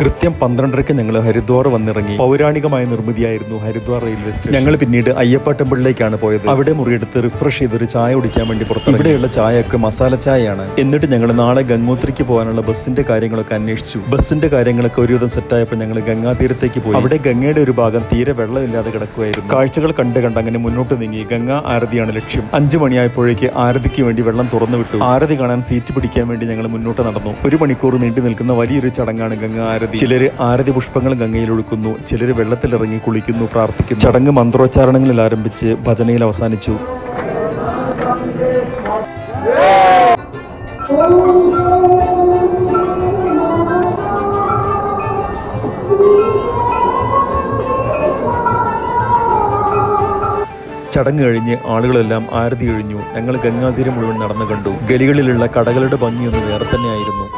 കൃത്യം പന്ത്രണ്ടരയ്ക്ക് ഞങ്ങൾ ഹരിദ്വാർ വന്നിറങ്ങി. പൗരാണികമായ നിർമ്മിതിയായിരുന്നു ഹരിദ്വാർ റെയിൽവേ സ്റ്റേഷൻ. ഞങ്ങൾ പിന്നീട് അയ്യപ്പ ടെമ്പിളിലേക്കാണ് പോയത്. അവിടെ മുറിയെടുത്ത് റിഫ്രഷ് ചെയ്തൊരു ചായ കുടിക്കാൻ വേണ്ടി പുറത്ത് ഇവിടെയുള്ള ചായയൊക്കെ മസാല ചായയാണ്. എന്നിട്ട് ഞങ്ങൾ നാളെ ഗംഗോത്രിക്ക് പോകാനുള്ള ബസ്സിന്റെ കാര്യങ്ങളൊക്കെ അന്വേഷിച്ചു. ബസ്സിന്റെ കാര്യങ്ങളൊക്കെ ഒരുവിധം സെറ്റായപ്പോൾ ഞങ്ങൾ ഗംഗാതീരത്തേക്ക് പോയി. അവിടെ ഗംഗയുടെ ഒരു ഭാഗം തീരെ വെള്ളമില്ലാതെ കിടക്കുകയായിരുന്നു കാഴ്ചകൾ കണ്ട് കണ്ട് അങ്ങനെ മുന്നോട്ട് നീങ്ങി. ഗംഗാ ആരതിയാണ് ലക്ഷ്യം. അഞ്ചു മണിയായപ്പോഴേക്ക് ആരതിക്ക് വേണ്ടി വെള്ളം തുറന്നു വിട്ടു ആരതി കാണാൻ സീറ്റ് പിടിക്കാൻ വേണ്ടി ഞങ്ങൾ മുന്നോട്ട് നടന്നു. ഒരു മണിക്കൂർ നീണ്ടു നിൽക്കുന്ന വലിയൊരു ചടങ്ങാണ് ഗംഗാ ആരതി. ചിലര് ആരതി പുഷ്പങ്ങൾ ഗംഗയിൽ ഒഴുക്കുന്നു വെള്ളത്തിൽ വെള്ളത്തിലിറങ്ങി കുളിക്കുന്നു പ്രാർത്ഥിക്കുന്നു. ചടങ്ങ് മന്ത്രോച്ചാരണങ്ങളിൽ ആരംഭിച്ച് ഭജനയിൽ അവസാനിച്ചു. ചടങ്ങ് കഴിഞ്ഞ് ആളുകളെല്ലാം ആരതി കഴിഞ്ഞു ഞങ്ങൾ ഗംഗാതീരം മുഴുവൻ നടന്നു കണ്ടു. ഗലികളിലുള്ള കടകളുടെ ഭംഗിയൊന്ന് വേറെ തന്നെയായിരുന്നു.